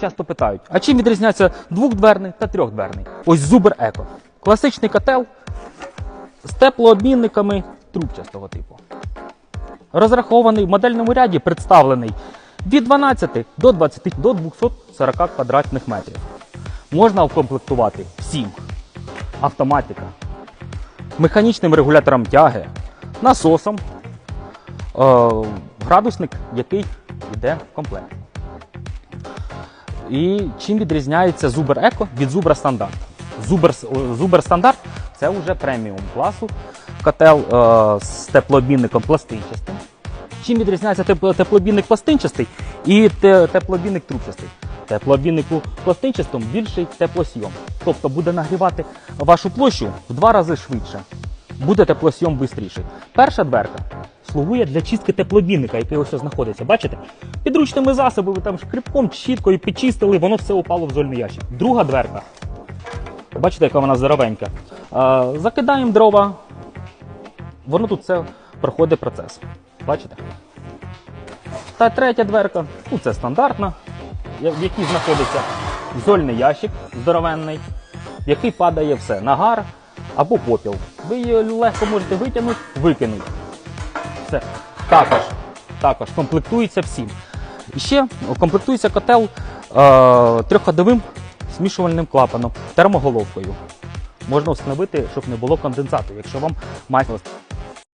Часто питають, а чим відрізняється двохдверний та трьохдверний? Ось Зубер Еко. Класичний котел з теплообмінниками трубчастого типу. Розрахований в модельному ряді представлений від 12 до 20 до 240 квадратних метрів. Можна укомплектувати всім. Автоматика, механічним регулятором тяги, насосом, е, градусник, який йде в комплект. І чим відрізняється Зубер Еко від Зубра Стандарт? Зубер, Зубер Стандарт це вже преміум класу котел е, з теплообмінником пластинчастим. Чим відрізняється теп- теплообмінник пластинчастий і те- теплообмінник трубчастий? Теплообміннику пластинчастому більший теплосйом. Тобто буде нагрівати вашу площу в два рази швидше. Буде теплосйом швидший. Перша дверка слугує для чистки теплообмінника, який ось знаходиться. Бачите? Підручними засобами, там шкрипком, щіткою підчистили, воно все упало в зольний ящик. Друга дверка. Бачите, яка вона здоровенька. Закидаємо дрова. Воно тут все проходить процес. Бачите? Та третя дверка, ну це стандартна, в якій знаходиться зольний ящик здоровенний, в який падає все нагар або попіл. Ви її легко можете витягнути, викинути. Все. Також, також комплектується всім. І ще комплектується котел е, трьохходовим змішувальним клапаном, термоголовкою. Можна встановити, щоб не було конденсату, якщо вам має